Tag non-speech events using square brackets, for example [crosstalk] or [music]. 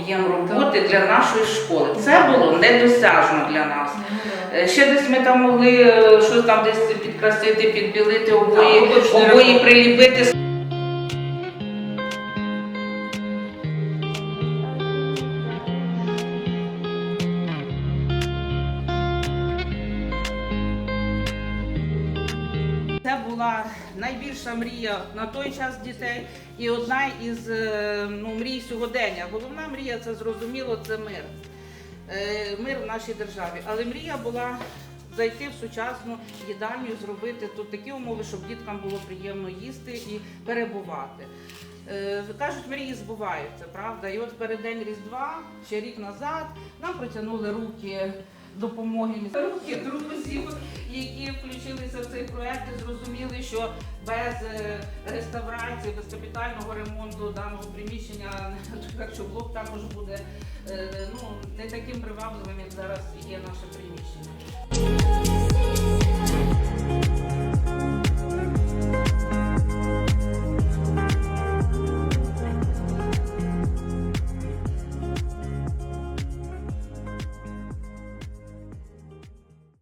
об'єм роботи для нашої школи. Це було недосяжно для нас. Е, Ще десь ми там могли е, щось там десь підкрасити, підбілити обої, обої приліпити. Це була найбільша мрія на той час дітей і одна із е, ну, мрій сьогодення. Головна мрія це зрозуміло, це мир. Е, Мир в нашій державі. Але мрія була зайти в сучасну їдальню, зробити тут такі умови, щоб діткам було приємно їсти і перебувати. Е, Кажуть, мрії збуваються, правда? І от перед день Різдва, ще рік назад, нам протягнули руки допомоги руки друзів, які включилися в цей проект і зрозуміли, що без е, реставрації, без капітального ремонту даного приміщення [laughs] блок також буде е, ну, не таким привабливим, як зараз є наше приміщення.